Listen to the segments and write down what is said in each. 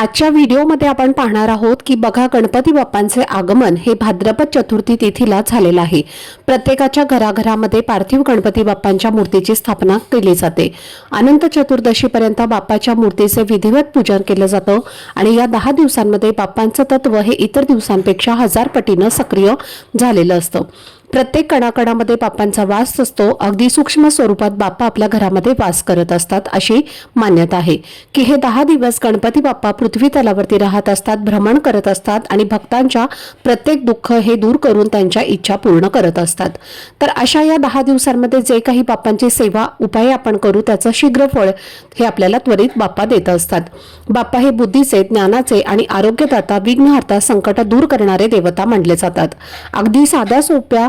आजच्या व्हिडिओमध्ये आपण पाहणार आहोत की बघा गणपती बाप्पांचे आगमन हे भाद्रपद चतुर्थी तिथीला झालेलं आहे. प्रत्येकाच्या घराघरामध्ये पार्थिव गणपती बाप्पांच्या मूर्तीची स्थापना केली जाते. अनंत चतुर्दशीपर्यंत बाप्पाच्या मूर्तीचे विधिवत पूजन केलं जातं आणि या दहा दिवसांमध्ये बाप्पांचं तत्व हे इतर दिवसांपेक्षा हजार पटीनं सक्रिय झालेलं असतं. प्रत्येक कणाकणामध्ये बाप्पांचा वास असतो. अगदी सूक्ष्म स्वरूपात बाप्पा आपल्या घरामध्ये वास करत असतात अशी मान्यता आहे. की हे दहा दिवस गणपती बाप्पा पृथ्वी तलावरती राहत असतात भ्रमण करत असतात आणि भक्तांच्या प्रत्येक दुःख हे दूर करून त्यांच्या इच्छा पूर्ण करत असतात. तर अशा या दहा दिवसांमध्ये जे काही बाप्पांची सेवा उपाय आपण करू त्याचं शीघ्र फळ हे आपल्याला त्वरित बाप्पा देत असतात. बाप्पा हे बुद्धीचे ज्ञानाचे आणि आरोग्यदाता विघ्नहर्ता संकट दूर करणारे देवता मानले जातात. अगदी साध्या सोप्या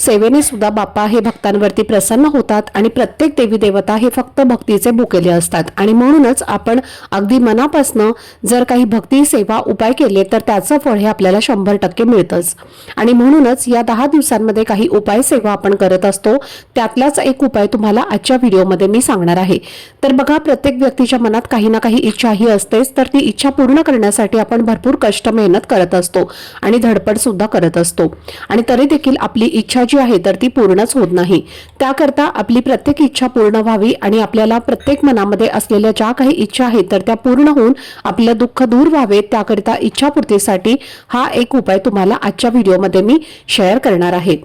सेवेने सुद्धा बाप्पा हे भक्तांवरती प्रसन्न होतात आणि प्रत्येक देवी देवता हे फक्त भक्तीचे भुकेले असतात. आणि म्हणूनच आपण अगदी मनापासनं जर काही भक्ती सेवा उपाय केले तर त्याचं फळ हे आपल्याला शंभर टक्के मिळतंच. आणि म्हणूनच या दहा दिवसांमध्ये काही उपाय सेवा आपण करत असतो त्यातलाच एक उपाय तुम्हाला आजच्या व्हिडिओमध्ये मी सांगणार आहे. तर बघा प्रत्येक व्यक्तीच्या मनात काही ना काही इच्छा ही असतेच तर ती इच्छा पूर्ण करण्यासाठी आपण भरपूर कष्ट मेहनत करत असतो आणि धडपड सुद्धा करत असतो. आणि तरी देखील आपली इच्छा जी आहे तर ती पूर्णच होत नाही. त्याकरता आपली प्रत्येक इच्छा पूर्ण व्हावी आणि आपल्याला प्रत्येक मनामध्ये असलेल्या ज्या काही इच्छा आहेत तर त्या पूर्ण होऊन आपलं दुःख दूर व्हावे त्याकरिता इच्छापूर्तीसाठी हा एक उपाय तुम्हाला आजच्या व्हिडिओमध्ये मी शेअर करणार आहे.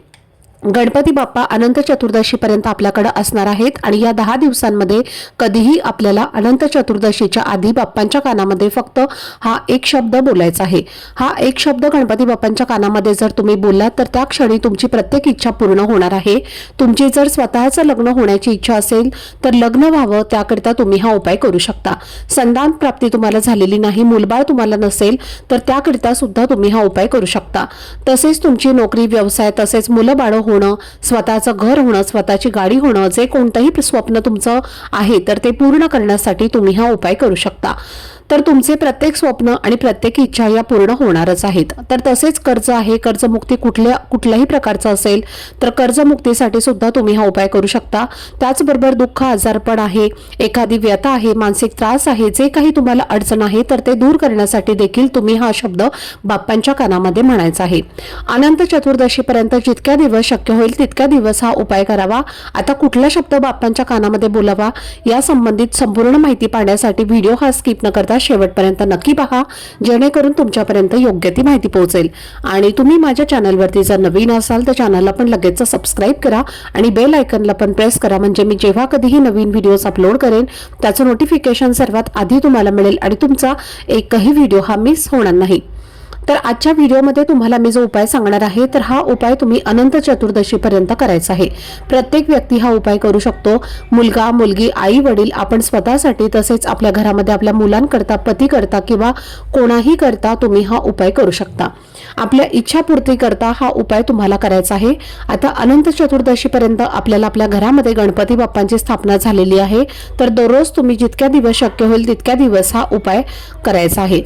गणपती बाप्पा अनंत चतुर्दशीपर्यंत आपल्याकडे असणार आहेत आणि या दहा दिवसांमध्ये कधीही आपल्याला अनंत चतुर्दशीच्या आधी बाप्पांच्या कानामध्ये फक्त हा एक शब्द बोलायचा आहे. हा एक शब्द गणपती बाप्पांच्या कानामध्ये जर तुम्ही बोललात तर त्या क्षणी तुमची प्रत्येक इच्छा पूर्ण होणार आहे. तुमची जर स्वतःचं लग्न होण्याची इच्छा असेल तर लग्न व्हावं त्याकरिता तुम्ही हा उपाय करू शकता. संतान प्राप्ती तुम्हाला झालेली नाही मुलबाळ तुम्हाला नसेल तर त्याकरिता सुद्धा तुम्ही हा उपाय करू शकता. तसेच तुमची नोकरी व्यवसाय तसेच मुलं बाळं होणं स्वतःचं घर होणं स्वतःची गाडी होणं जे कोणतंही स्वप्न तुमचं आहे तर ते पूर्ण करण्यासाठी तुम्ही हा उपाय करू शकता. तर तुमचे प्रत्येक स्वप्न आणि प्रत्येक इच्छा या पूर्ण होणारच आहेत. तर तसेच कर्ज आहे कर्जमुक्ती कुठल्या कुठल्याही प्रकारचं असेल तर कर्जमुक्तीसाठी सुद्धा तुम्ही हा उपाय करू शकता. त्याचबरोबर दुःख आजारपण आहे एखादी व्यथा आहे मानसिक त्रास आहे जे काही तुम्हाला अडचण आहे तर ते दूर करण्यासाठी देखील तुम्ही हा शब्द बाप्पांच्या कानामध्ये म्हणायचा आहे. अनंत चतुर्दशीपर्यंत जितक्या दिवस शक्य होईल तितक्या दिवस हा उपाय करावा. आता कुठला शब्द बाप्पांच्या कानामध्ये बोलावा या संबंधित संपूर्ण माहिती पाहण्यासाठी व्हिडिओ हा स्किप न करता शेवटपर्यंत नक्की पहा. जेणेकरून तुमच्यापर्यंत योग्य ती माहिती पोहोचेल. आणि तुम्ही माझ्या चॅनलवरती जर नवीन असाल तर चॅनलला पण लगेच सबस्क्राईब करा आणि बेल आयकनला पण प्रेस करा. म्हणजे मी जेव्हा कधीही नवीन व्हिडिओज अपलोड करेन त्याचं नोटिफिकेशन सर्वात आधी तुम्हाला मिळेल आणि तुमचा एकही व्हिडिओ हा मिस होणार नाही. तर आजच्या व्हिडिओमध्ये तुम्हाला मी जो उपाय सांगणार आहे तर हा उपाय तुम्ही अनंत चतुर्दशीपर्यंत करायचा आहे. प्रत्येक व्यक्ती हा उपाय करू शकतो. मुलगा मुलगी आई वडील आपण स्वतःसाठी तसेच आपल्या घरामध्ये आपल्या मुलांकरता पती करता किंवा कोणाही करता तुम्ही हा उपाय करू शकता. आपल्या इच्छापूर्ती करता हा उपाय तुम्हाला करायचा आहे. आता अनंत चतुर्दशीपर्यंत आपल्याला आपल्या घरामध्ये गणपती बाप्पांची स्थापना झालेली आहे. तर दररोज तुम्ही जितक्या दिवस शक्य होईल तितक्या दिवस हा उपाय करायचा आहे.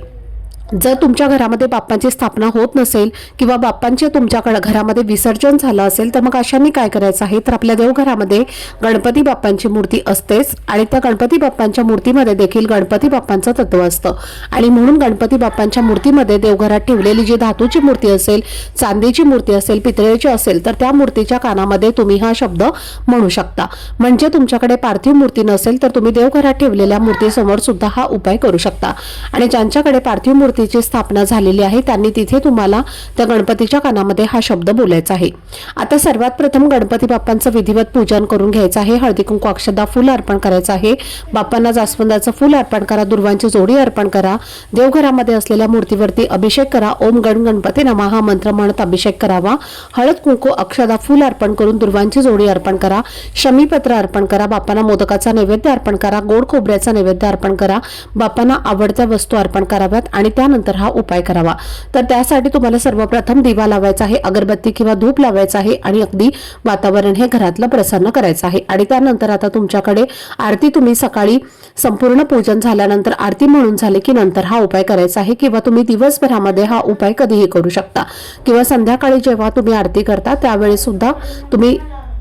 जर तुमच्या घरामध्ये बाप्पांची स्थापना होत नसेल किंवा बाप्पांचे तुमच्याकडे घरामध्ये विसर्जन झालं असेल तर मग अशांनी काय करायचं आहे? तर आपल्या देवघरामध्ये गणपती बाप्पांची मूर्ती असतेच आणि त्या गणपती बाप्पांच्या मूर्तीमध्ये देखील गणपती बाप्पांचं तत्व असतं. आणि म्हणून गणपती बाप्पांच्या मूर्तीमध्ये देवघरात ठेवलेली जी धातूची मूर्ती असेल चांदीची मूर्ती असेल पितळेची असेल तर त्या मूर्तीच्या कानामध्ये तुम्ही हा शब्द म्हणू शकता. म्हणजे तुमच्याकडे पार्थिव मूर्ती नसेल तर तुम्ही देवघरात ठेवलेल्या मूर्तीसमोर सुद्धा हा उपाय करू शकता. आणि ज्यांच्याकडे पार्थिव मूर्ती मूर्तीची स्थापना झालेली आहे. त्यांनी तिथे तुम्हाला त्या गणपतीच्या कानामध्ये हा शब्द बोलायचा आहे. आता सर्वात प्रथम गणपती बाप्पांचं विधिवत पूजन करून घ्यायचं आहे. हळदी कुंकू अक्षदा फुल अर्पण करायचं आहे. बाप्पांना जास्वंदाचं फुल अर्पण करा. दुर्वांची जोडी अर्पण करा. देवघरामध्ये असलेल्या मूर्तीवरती अभिषेक करा. ओम गण गणपती नमा हा मंत्र म्हणत अभिषेक करावा. हळद कुंकू अक्षदा फुल अर्पण करून दुर्वांची जोडी अर्पण करा. शमीपत्र अर्पण करा. बाप्पांना मोदकाचा नैवेद्य अर्पण करा. गोड खोबऱ्याचा नैवेद्य अर्पण करा. बाप्पांना आवडत्या वस्तू अर्पण कराव्यात आणि त्या त्यानंतर हा उपाय करावा. तर त्यासाठी तुम्हाला सर्वप्रथम दिवा लावायचा आहे अगरबत्ती किंवा धूप लावायचा आहे आणि अगदी वातावरण हे घरातलं प्रसन्न करायचं आहे. आणि त्यानंतर आता तुमच्याकडे आरती तुम्ही सकाळी संपूर्ण पूजन झाल्यानंतर आरती म्हणून झाले की नंतर हा उपाय करायचा आहे किंवा तुम्ही दिवसभरामध्ये हा उपाय कधीही करू शकता. किंवा संध्याकाळी जेव्हा तुम्ही आरती करता त्यावेळी सुद्धा तुम्ही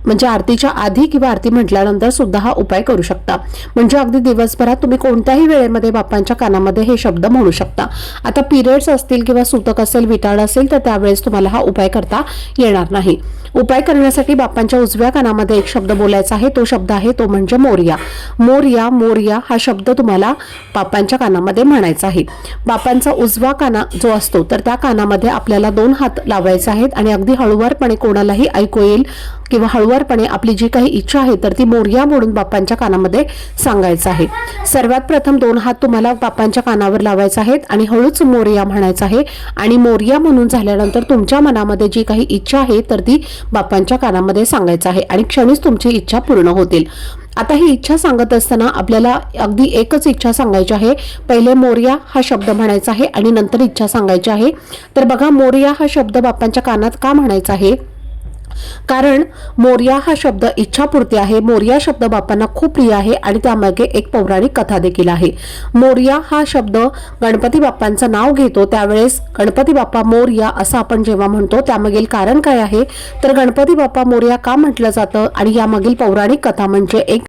म्हणजे आरतीच्या आधी किंवा आरती म्हटल्यानंतर सुद्धा हा उपाय करू शकता. म्हणजे अगदी दिवसभरात तुम्ही कोणत्याही वेळेमध्ये बाप्पांच्या कानामध्ये हे शब्द म्हणू शकता. आता पिरियड्स असतील किंवा सुतक असेल विटाळ असेल तर त्यावेळेस तुम्हाला हा उपाय करता येणार नाही. उपाय करण्यासाठी बाप्पांच्या उजव्या कानामध्ये एक शब्द बोलायचा आहे. तो शब्द आहे तो म्हणजे मोर्या. मोर्या मोर्या हा शब्द तुम्हाला बाप्पांच्या कानामध्ये म्हणायचा आहे. बाप्पांचा उजवा काना जो असतो तर त्या कानामध्ये आपल्याला दोन हात लावायचे आहेत आणि अगदी हळुवारपणे कोणालाही ऐकू येईल किंवा हळुवारपणे आपली जी काही इच्छा आहे तर ती मोर्या म्हणून बाप्पांच्या कानामध्ये सांगायचं आहे. सर्वात प्रथम दोन हात तुम्हाला बाप्पांच्या कानावर लावायचा आहेत आणि हळूच मोर्या म्हणायचं आहे. आणि मोर्या म्हणून झाल्यानंतर तुमच्या मनामध्ये जी काही इच्छा आहे तर ती बाप्पांच्या कानामध्ये सांगायचं आहे आणि क्षणीच तुमची इच्छा पूर्ण होतील. आता ही इच्छा सांगत असताना आपल्याला अगदी एकच इच्छा सांगायची आहे. पहिले मोर्या हा शब्द म्हणायचा आहे आणि नंतर इच्छा सांगायची आहे. तर बघा मोर्या हा शब्द बाप्पांच्या कानात का म्हणायचा आहे? कारण मोर्या हा शब्द इच्छापूर्ती आहे. मोर्या शब्द बाप्पांना खूप प्रिय आहे आणि त्यामागे एक पौराणिक कथा देखील आहे. मोर्या हा शब्द गणपती बाप्पांचं नाव घेतो. त्यावेळेस गणपती बाप्पा मोर्या असं आपण जेव्हा म्हणतो त्यामागील कारण काय आहे? तर गणपती बाप्पा मोर्या का म्हटलं जातं? आणि यामागील पौराणिक कथा म्हणजे एक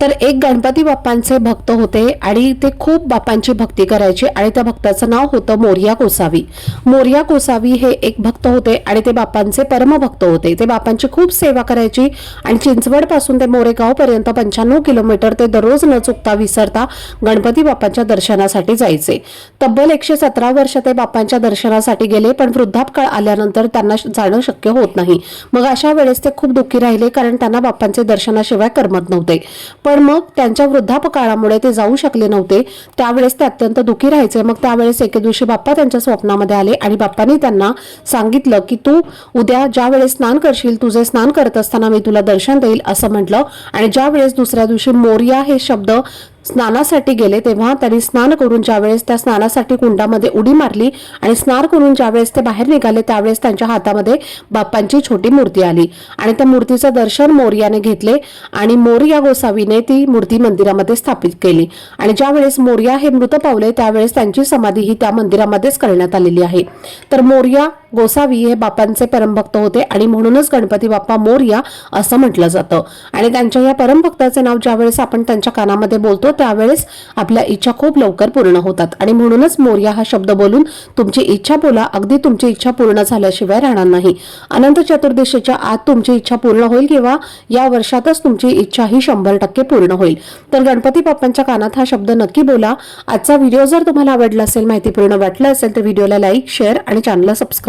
तर एक गणपती बाप्पांचे भक्त होते आणि ते खूप बाप्पांची भक्ती करायचे आणि त्या भक्ताचं नाव होतं मोर्या कोसावी. मोर्या कोसावी हे एक भक्त होते आणि ते बाप्पांचे परमभक्त होते. ते बाप्पांची खूप सेवा करायची आणि चिंचवडपासून ते मोरेगावपर्यंत पंच्याण्णव किलोमीटर ते दररोज न चुकता विसरता गणपती बाप्पांच्या दर्शनासाठी जायचे. तब्बल एकशे सतरा वर्ष ते बाप्पांच्या दर्शनासाठी गेले पण वृद्धापकाळ आल्यानंतर त्यांना जाणं शक्य होत नाही. मग अशा वेळेस ते खूप दुःखी राहिले कारण त्यांना बाप्पांचे दर्शनाशिवाय करमत नव्हते. पण मग त्यांच्या वृद्धापकाळामुळे ते जाऊ शकले नव्हते. त्यावेळेस ते अत्यंत दुःखी राहायचे. मग त्यावेळेस एके दिवशी बाप्पा त्यांच्या स्वप्नामध्ये आले आणि बाप्पांनी त्यांना सांगितलं की तू उद्या ज्या वेळेस स्नान करशील तुझे स्नान करत असताना मी तुला दर्शन देईल असं म्हटलं. आणि ज्या वेळेस दुसऱ्या दिवशी मोर्या हे शब्द स्नानासाठी गेले तेव्हा त्यांनी स्नान करून ज्यावेळेस त्या स्नानासाठी कुंडामध्ये उडी मारली आणि स्नान करून ज्यावेळेस ते बाहेर निघाले त्यावेळेस त्यांच्या हातामध्ये बाप्पांची छोटी मूर्ती आली. आणि त्या मूर्तीचं दर्शन मोर्याने घेतले आणि मोर्या गोसावीने ती मूर्ती मंदिरामध्ये स्थापित केली. आणि ज्यावेळेस मोर्या हे मृत पावले त्यावेळेस त्यांची समाधी ही त्या मंदिरामध्येच करण्यात आलेली आहे. तर मोर्या गोसावी हे बापांचे परमभक्त होते आणि म्हणूनच गणपती बाप्पा मोर्या असं म्हटलं जातं. आणि त्यांच्या या परमभक्ताचे नाव ज्यावेळेस आपण त्यांच्या कानामध्ये बोलतो त्यावेळेस आपल्या इच्छा खूप लवकर पूर्ण होतात. आणि म्हणूनच मोर्या हा शब्द बोलून तुमची इच्छा बोला अगदी तुमची इच्छा पूर्ण झाल्याशिवाय राहणार नाही. अनंत चतुर्दशीच्या आत तुमची इच्छा पूर्ण होईल किंवा या वर्षातच तुमची इच्छा ही शंभर टक्के पूर्ण होईल. तर गणपती बाप्पांच्या कानात हा शब्द नक्की बोला. आजचा व्हिडिओ जर तुम्हाला आवडला असेल माहितीपूर्ण वाटलं असेल तर व्हिडिओला लाईक शेअर आणि चॅनलला